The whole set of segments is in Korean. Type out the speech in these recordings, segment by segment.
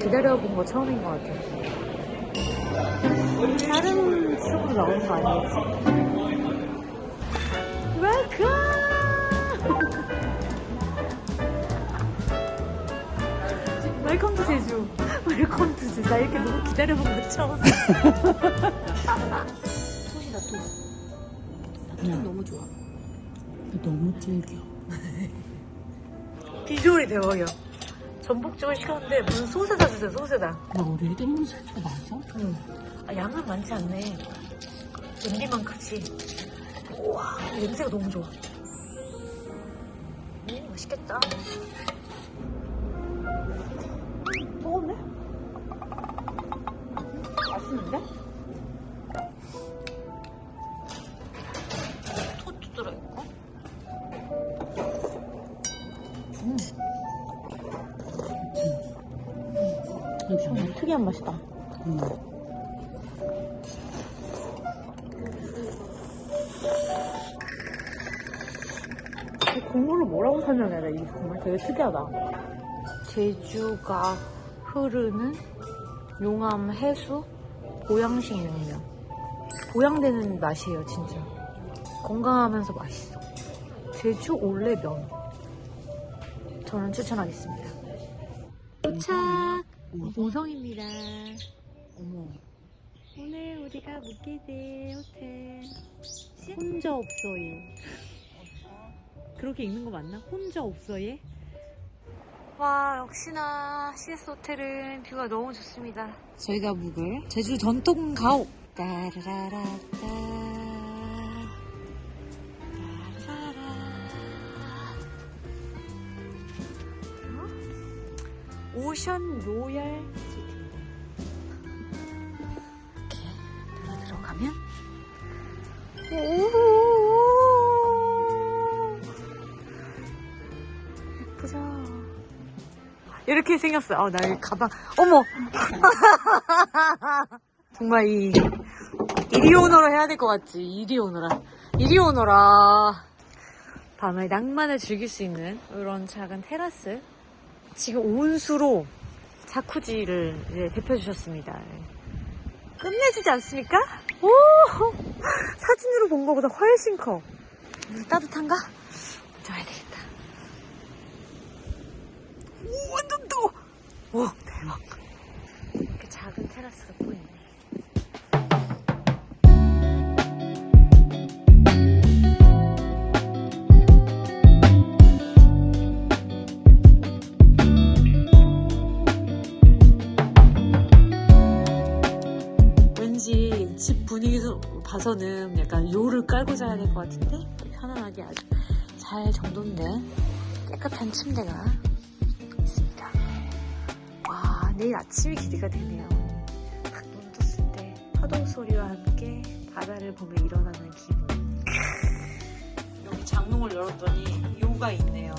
기다려본 거 처음인 것 같아요. 다른 출구로 나오는 거 아니겠지? 웰컴! 웰컴 투 제주. 웰컴 투 제주. 나 이렇게 너무 기다려본 거 처음. 톳이다, 톳. 톳 너무 좋아. 너무 질겨. 비주얼이 대박이야. 전복죽을 시켰는데 무슨 소세다 주세요, 소세다. 애들 먹는 소스가 맞아? 응. 아, 양은 많지 않네. 냄비만 크지. 우와, 냄새가 너무 좋아. 음, 맛있겠다. 괜찮아. 특이한 맛이다. 응. 이 국물을 뭐라고 설명해야 돼? 이 국물 되게 특이하다. 제주가 흐르는 용암 해수 보양식 냉면. 보양되는 맛이에요, 진짜. 건강하면서 맛있어. 제주 올레면. 저는 추천하겠습니다. 도착! 오성입니다. 어머. 오늘 우리가 묵게 될 호텔. 혼자 없어요. 그렇게 읽는 거 맞나? 혼자 없어 얘? 와 역시나 CS 호텔은 뷰가 너무 좋습니다. 저희가 묵을 제주 전통 가옥. 따라라라 따. 어? 오션 로얄 스위트입니다. 이렇게 들어 들어가면 오 예쁘죠? 이렇게 생겼어요. 아, 나이 가방, 어머! 정말 이, 이리 오너라 해야 될 것 같지? 이리 오너라. 이리 오너라. 밤의 낭만을 즐길 수 있는 이런 작은 테라스. 지금 온수로 자쿠지를 이제 데펴주셨습니다. 끝내주지 않습니까? 오! 사진으로 본 것보다 훨씬 커. 물 따뜻한가? 와야 되겠다. 오, 더워! 오, 대박. 이렇게 작은 테라스가 또 있네. 분위기 봐서는 약간 요를 깔고 자야 될 것 같은데 편안하게 아주 잘 정돈된 깨끗한 침대가 있습니다. 와 내일 아침이 기대가 되네요. 딱눈 떴을 때 파도 소리와 함께 바다를 보며 일어나는 기분. 여기 장롱을 열었더니 요가 있네요.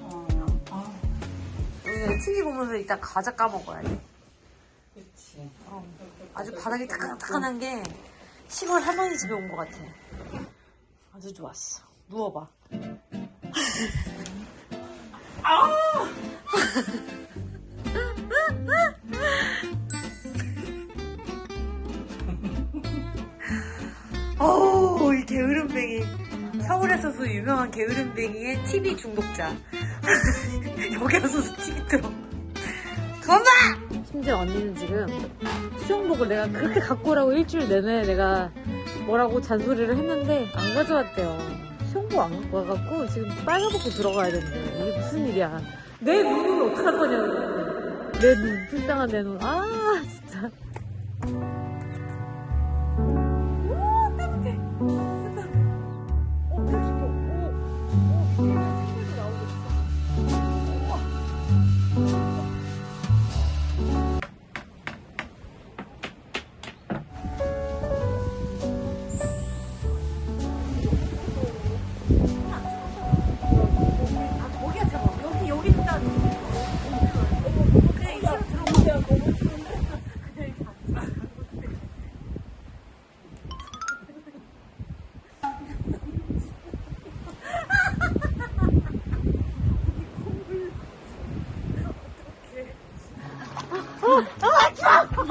어, 아, 여기 TV 보면서 이따 과자 까먹어야 돼. 그치. 어, 아주 바닥이 따끈따끈한 게 시골 할머니 집에 온 것 같아. 아주 좋았어. 누워봐. 어우, 이 게으름뱅이. 서울에서도 유명한 게으름뱅이의 TV 중독자. 여기 와서도 TV 틀어. 그만 봐! 심지어 언니는 지금 수영복을 내가 그렇게 갖고 오라고 일주일 내내 내가 뭐라고 잔소리를 했는데 안 가져왔대요. 수영복 안 갖고 와갖고 지금 빨아먹고 들어가야 된대. 이게 무슨 일이야. 내 눈은 어떡할 거냐고. 내 눈, 불쌍한 내 눈. 아, 진짜.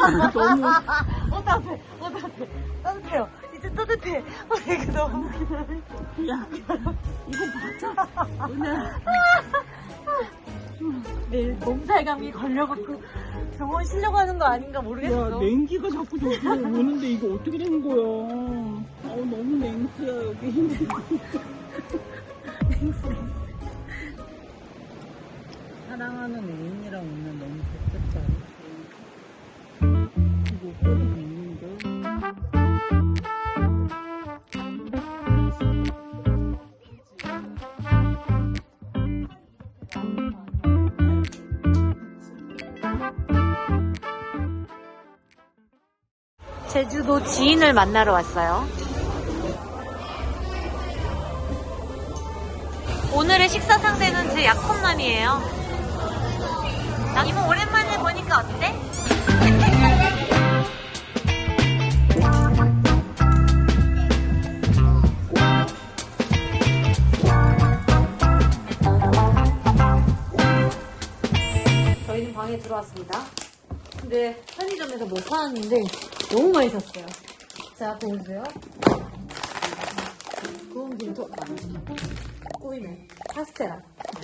너무 어 따뜻해 어 따뜻해 따뜻해요 이제 따뜻해 어 이게 너무 야 이거 맞아? 그냥 내일 몸살 감기 걸려갖고 병원 실려고 하는 거 아닌가 야 모르겠어 냉기가 자꾸 저기 오는데 이거 어떻게 되는 거야? 어 너무 냉수야 여기. 사랑하는 애인이랑 오면 너무 제주도 지인을 만나러 왔어요. 오늘의 식사 상대는 제 약혼남이에요. 나 이모 오랜만에 보니까 어때? 들어왔습니다. 근데 편의점에서 뭐 사왔는데 너무 많이 샀어요. 자, 보세요. 구운 김도 꾸이네. 카스테라.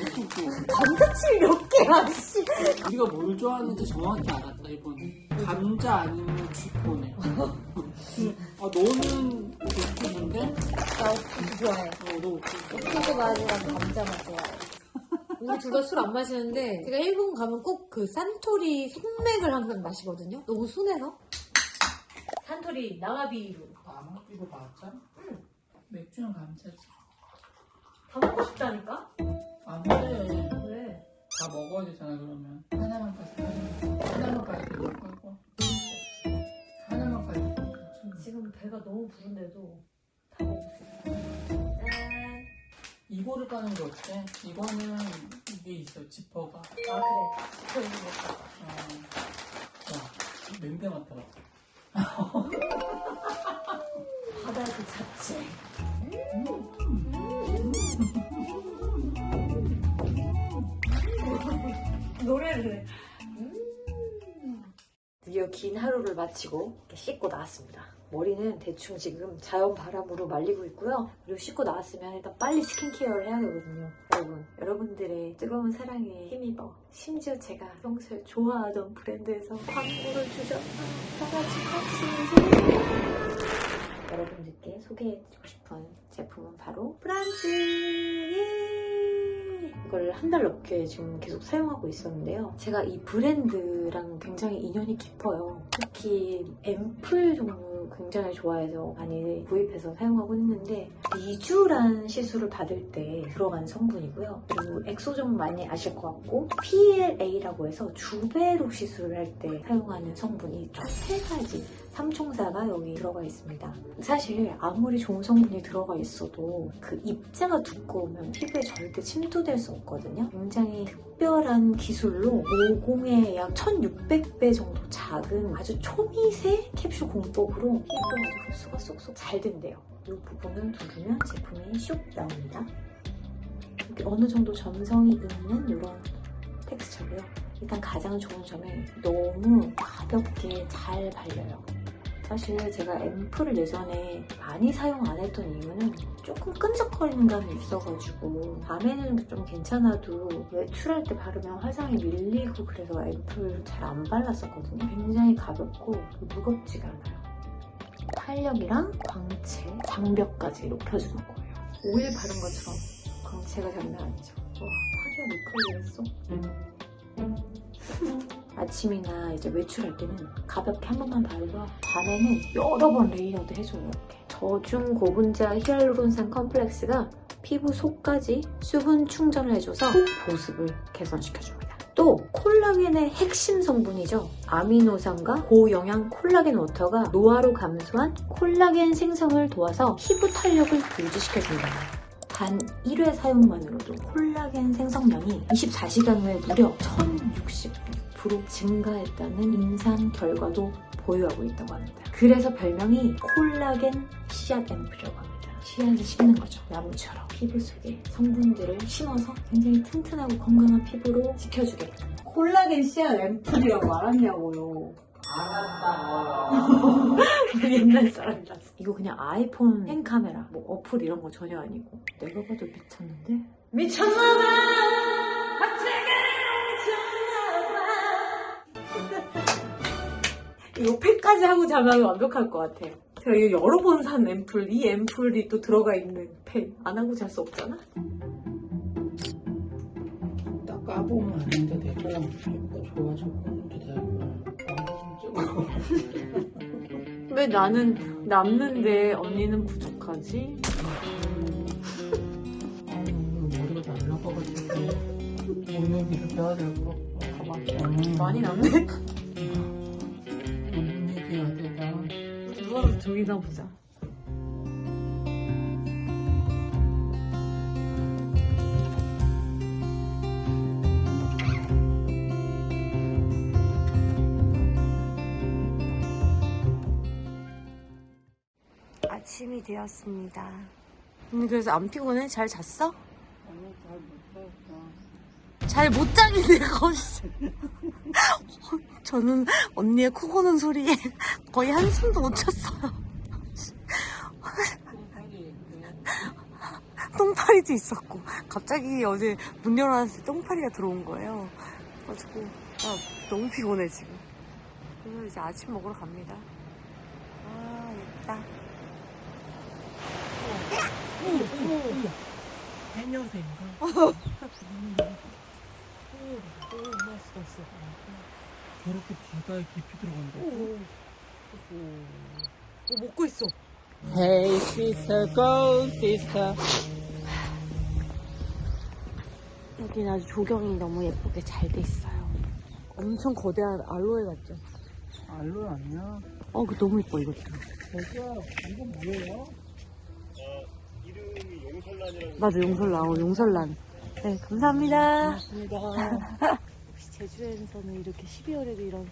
감자칩이 몇 개야, 씨. 우리가 뭘 좋아하는지 정확히 알았다 이번에. 감자 아니면 쥐포네. 아 너는 옥수수인데? 나 옥수수 좋아해. 어, 너 옥수수. 옥수수 맛이랑 감자 맛 좋아해. 우리 둘 다 술 안 마시는데 제가 일본 가면 꼭 그 산토리 생맥을 항상 마시거든요. 너무 순해서. 산토리 나가비루. 아, 이거 맞아? 응. 맥주랑 감자지. 다 먹고 싶다니까? 안 돼. 왜? 다 먹어야 되잖아 그러면. 하나만 까서 하나만. 하나만 까서 먹고. 하나만 까서 먹고. 지금 배가 너무 부른데도 다 먹고 싶어. 짠. 이거를 까는 게 어때? 이거는 이게 있어 지퍼가. 아 그래. 저 이거 먹자. 어. 와 냄새 맡아라. 바다의 그 자체. 노래를 해. 드디어 긴 하루를 마치고 이렇게 씻고 나왔습니다. 머리는 대충 지금 자연 바람으로 말리고 있고요. 그리고 씻고 나왔으면 일단 빨리 스킨케어를 해야 되거든요. 여러분, 여러분들의 뜨거운 사랑에 힘입어. 심지어 제가 평소에 좋아하던 브랜드에서 광고를 주셔서 같이 여러분들께 소개해드리고 싶은 제품은 바로 예! 이걸 한 달 넘게 지금 계속 사용하고 있었는데요 제가 이 브랜드랑 굉장히 인연이 깊어요 특히 앰플 종류 굉장히 좋아해서 많이 구입해서 사용하고 있는데 리쥬란 시술을 받을 때 들어간 성분이고요. 그리고 엑소좀 많이 아실 것 같고 PLA라고 해서 주베록 시술을 할 때 사용하는 성분이 총 세 가지 삼총사가 여기 들어가 있습니다. 사실 아무리 좋은 성분이 들어가 있어도 그 입자가 두꺼우면 피부에 절대 침투될 수 없거든요. 굉장히 특별한 기술로 모공의 약 1600배 정도 작은 아주 초미세 캡슐 공법으로 피부에 흡수가 쏙쏙 잘 된대요. 이 부분을 누르면 제품이 슉 나옵니다. 이렇게 어느 정도 점성이 있는 이런 텍스처고요. 일단 가장 좋은 점이 너무 가볍게 잘 발려요. 사실 제가 앰플을 예전에 많이 사용 안 했던 이유는 조금 끈적거리는 감이 있어가지고 밤에는 좀 괜찮아도 외출할 때 바르면 화장이 밀리고 그래서 앰플 잘 안 발랐었거든요. 굉장히 가볍고 무겁지가 않아요. 탄력이랑 광채, 장벽까지 높여주는 거예요. 오일 바른 것처럼 광채가 장난 아니죠. 와, 파리가 미끌리겠어? 아침이나 이제 외출할 때는 가볍게 한 번만 바르고 밤에는 여러 번 레이어드 해줘요 이렇게. 저중 고분자 히알루론산 컴플렉스가 피부 속까지 수분 충전을 해줘서 속 보습을 개선시켜줍니다. 또 콜라겐의 핵심 성분이죠. 아미노산과 고영양 콜라겐 워터가 노화로 감소한 콜라겐 생성을 도와서 피부 탄력을 유지시켜준다 단 1회 사용만으로도 콜라겐 생성량이 24시간 후에 무려 1066% 증가했다는 임상 결과도 보유하고 있다고 합니다. 그래서 별명이 콜라겐 씨앗 앰플이라고 합니다. 씨앗을 심는 거죠. 나무처럼 피부 속에 성분들을 심어서 굉장히 튼튼하고 건강한 피부로 지켜주게. 콜라겐 씨앗 앰플이라고 알았냐고요. 알았다. 옛날 사람이라서. 이거 그냥 아이폰 행 카메라, 뭐 어플 이런 거 전혀 아니고. 내가 봐도 미쳤는데? 미쳤나봐! 팩까지 하고 자면 완벽할 것 같아. 제가 이거 여러 번 산 앰플, 이 앰플이 또 들어가 있는 팩. 안 하고 잘 수 없잖아? 딱 까보면 아는데 내가 피부가 좋아졌는데 내가 좀왜 나는 남는데 언니는 부족하지? 머리가 날라가가지고 오늘 해야 될거 가봐 많이 남네? 저기나 보자. 아침이 되었습니다. 언니 그래서 안 피곤해? 잘 잤어? 아니 잘 못 잤어 잘 못 자겠네 거짓. 저는 언니의 코 고는 소리에 거의 한숨도 못 잤어요. 똥파리도 있었고 갑자기 어제 문 열어놨을 때 똥파리가 들어온 거예요. 그래가지고 아, 너무 피곤해 지금. 그래서 이제 아침 먹으러 갑니다. 아 예쁘다. 해녀새인가? 저렇게 바다에 깊이 들어간다고? 뭐 먹고 있어. Hey sister, go sister 여기는 아주 조경이 너무 예쁘게 잘 돼 있어요. 엄청 거대한 알로에 같죠? 알로 아니야? 어, 그 너무 예뻐 이것도. 저기야 이거 뭐예요? 맞아, 용설란. 어, 용설란. 네, 감사합니다. 역시 제주에서는 이렇게 12월에도 이런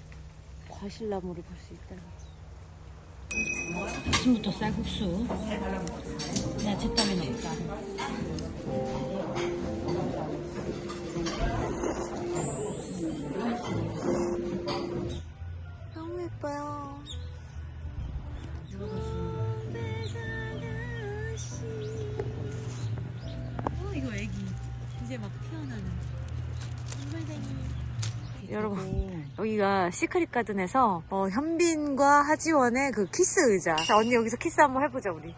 과실나무를 볼 수 있다니. 아침부터 쌀국수 야채 따위 넣을까 너무 예뻐요. 어, 여러분, 여기가 시크릿 가든에서 어, 현빈과 하지원의 그 키스 의자. 자, 언니 여기서 키스 한번 해보자, 우리.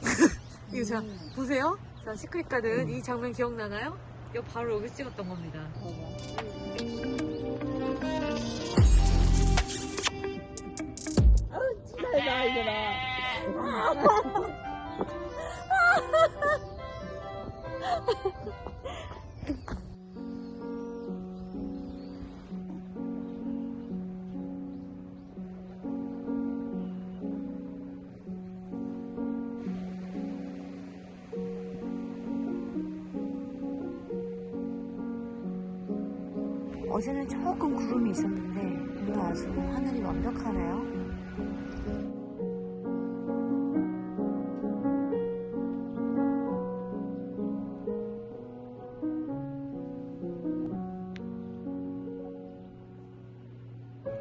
이거 자, 보세요. 자, 시크릿 가든 이 장면 기억나나요? 이거 바로 여기 찍었던 겁니다. 어제는 조금 구름이 있었는데 오늘 아주 하늘이 완벽하네요.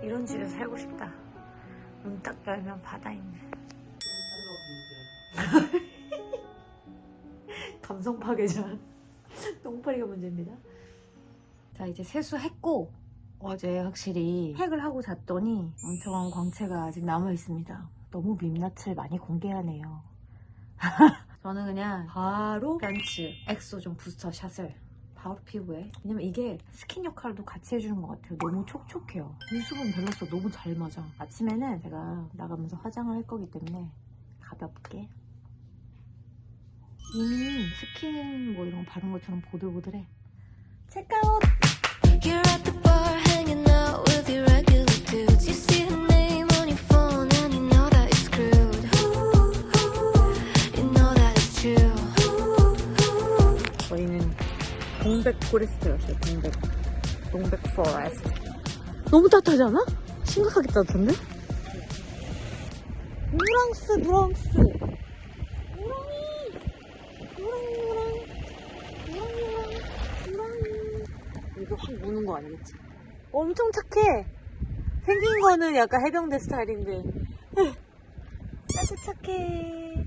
이런 집에 살고 싶다. 눈 딱 열면 바다 있네. 감성 파괴자. 이제 세수했고 어제 확실히 팩을 하고 잤더니 엄청 광채가 아직 남아 있습니다. 너무 민낯을 많이 공개하네요. 저는 그냥 바로 벤츠 엑소존 부스터 샷을 바로 피부에 왜냐면 이게 스킨 역할도 같이 해주는 것 같아요. 너무 촉촉해요. 유수분 밸런스 너무 잘 맞아. 아침에는 제가 나가면서 화장을 할 거기 때문에 가볍게 이미 스킨 뭐 이런 거 바른 것처럼 보들보들해. 체크아웃! 동백 포레스트 갔어요, 동백. 동백 포레스트. 너무 따뜻하지 않아? 심각하게 따뜻한데? 누랑스, 누랑스. 누랑이. 누랑, 누랑. 누랑, 누랑. 누랑이. 확 무는 거 아니겠지? 엄청 착해. 생긴 거는 약간 해병대 스타일인데, 아주 착해.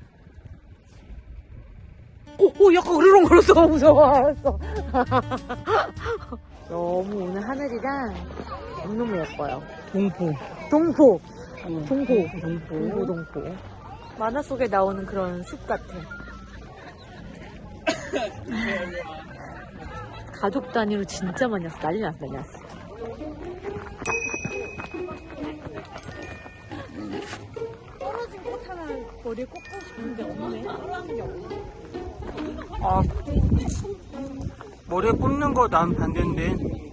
오, 오, 약간 으르렁거렸어. 무서워. 알았어. 너무 오늘 하늘이랑 너무너무 예뻐요. 동포. 동포. 응. 동포. 동포. 동포, 동포. 만화 속에 나오는 그런 숲 같아. 가족 단위로 진짜 많이 왔어. 난리 났어, 난리 났어. 떨어진 꽃 하나 머리에 꽂고 싶은데 없네. 떨어진 게 없네. 아, 머리에 꽂는 거 난 반대인데.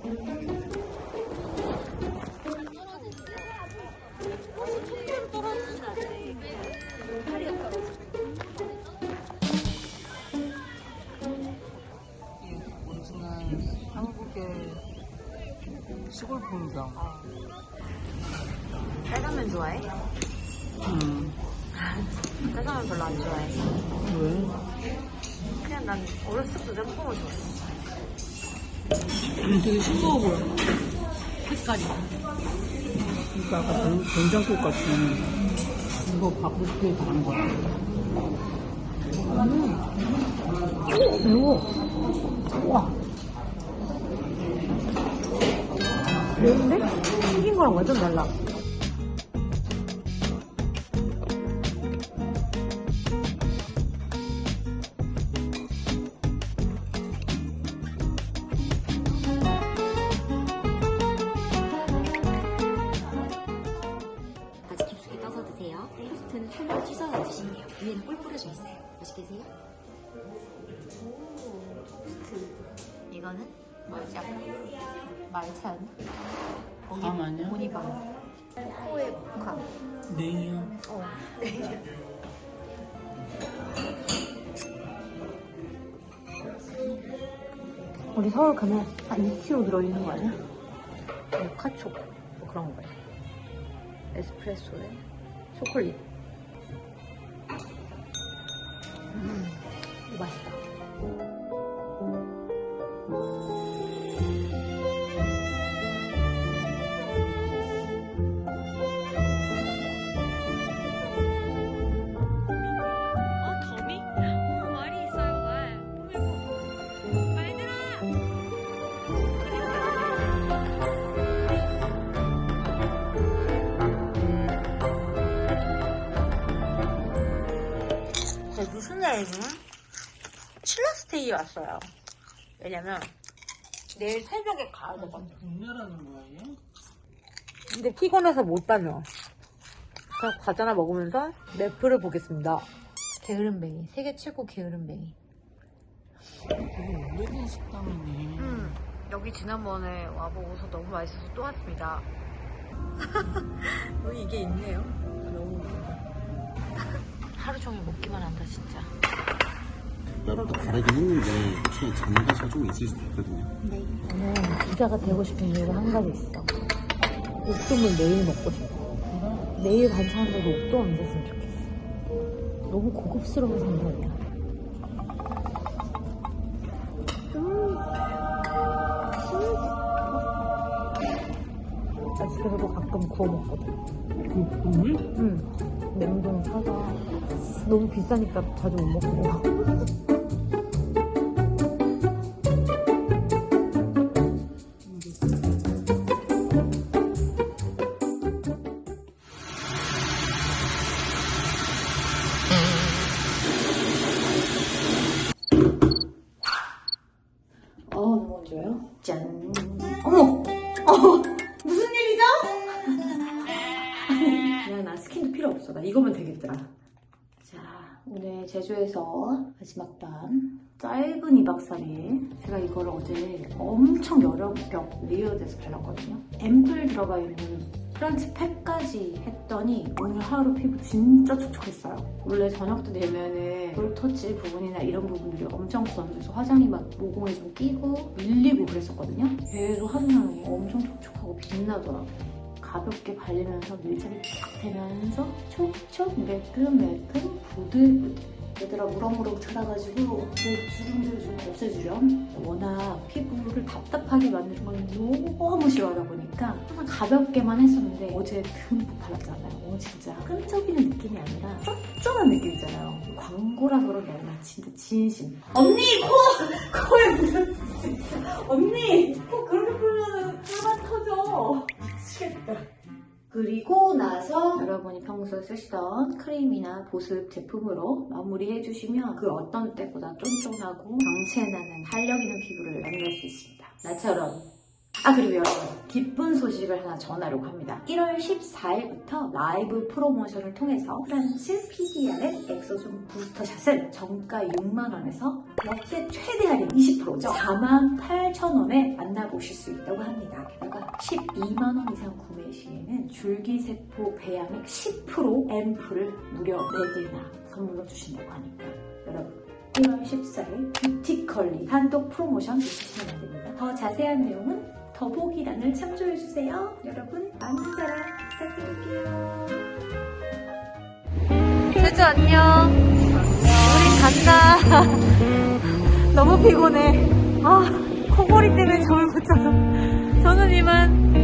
짜장면 좋아해? 음, 짜장면 별로 안 좋아해. 왜? 그냥 난 어렸을 때부터 짬뽕을 좋아해. 되게 싱거워 보여. 색깔이. 그러니까 아까 된- 된장국 같은 이거 싶게 다른 거 같아. 매워. 와. 매운데? 튀긴 거랑 완전 달라. 손으로 찢어서 드시면 돼요. 위에는 꿀 뿌려져 있어요. 맛있게 드세요. 이거는 뭐죠? 말찬. 밤 아니야? 코코의 국화. 네이야. 어. 우리 서울 가면 한 2kg 들어있는 거 아니야? 모카초코 뭐 그런 거예요. 에스프레소에 초콜릿. 음, 이거 맛있다. 칠라스테이에 왔어요. 왜냐면 내일 새벽에 가야 되거든. 국내라는 거야, 얘? 근데 피곤해서 못 다녀. 그냥 과자나 먹으면서 맵프를 보겠습니다. 게으름뱅이. 세계 최고 게으름뱅이. 되게 오래된 식당이네. 음, 여기 지난번에 와보고서 너무 맛있어서 또 왔습니다. 여기 이게 있네요. 너무 하루 종일 먹기만 한다, 진짜. 뼈도 다르긴 했는데 혹시 장가가 좀 있을 수도 있거든요. 저는 부자가 되고 싶은 이유가 한 가지 있어. 옥돔을 매일 먹고 싶어. 매일 반찬으로 옥돔 있었으면 좋겠어. 너무 고급스러운 생각이야. 나 집에서도 가끔 구워 먹거든. 국물? 응. 냉동 사다. 너무 비싸니까 자주 못 먹고. 이거를 어제 엄청 여러 겹 레이어드해서 발랐거든요. 앰플 들어가 있는 프런치 팩까지 했더니 오늘 하루 피부 진짜 촉촉했어요. 원래 저녁 때 되면은 볼터치 부분이나 이런 부분들이 엄청 부었는데서 화장이 막 모공에 좀 끼고 밀리고 그랬었거든요. 계속 하루 종일 엄청 촉촉하고 빛나더라고요. 가볍게 발리면서 밀착이 탁 되면서 촉촉 매끈매끈 부들부들 얘들아 무럭무럭 자라가지고 그 주름들 좀 없애주렴 워낙 피부를 답답하게 만드는 걸 너무 싫어하다 보니까 항상 가볍게만 했었는데 어제 듬뿍 발랐잖아요 진짜 끈적이는 느낌이 아니라 쫀쫀한 느낌이잖아요. 광고라 그런 게 아니라 진짜 진심. 언니 코 코에 진짜. 언니 나서 여러분이 평소에 쓰시던 크림이나 보습 제품으로 마무리해 주시면 그 어떤 때보다 쫀쫀하고 광채나는 탄력 있는 피부를 만날 수 있습니다. 나처럼. 아 그리고 여러분 기쁜 소식을 하나 전하려고 합니다. 1월 14일부터 라이브 프로모션을 통해서 프란츠 PDR의 엑소존 부스터샷을 정가 6만원에서 역대 최대 할인 20%죠. 48,000원에 만나보실 수 있다고 합니다. 게다가 12만원 이상 구매 시에는 줄기세포 배양액 10% 앰플을 무려 4개나 선물로 주신다고 하니까 여러분 1월 14일 뷰티컬리 단독 프로모션 놓치시면 안 됩니다. 더 자세한 내용은 더보기란을 참조해주세요. 여러분 많은 사랑 부탁드릴게요. 세주 안녕. 우리 간다. 너무 피곤해. 아, 코골이 때문에 잠을 못 자서. 저는 이만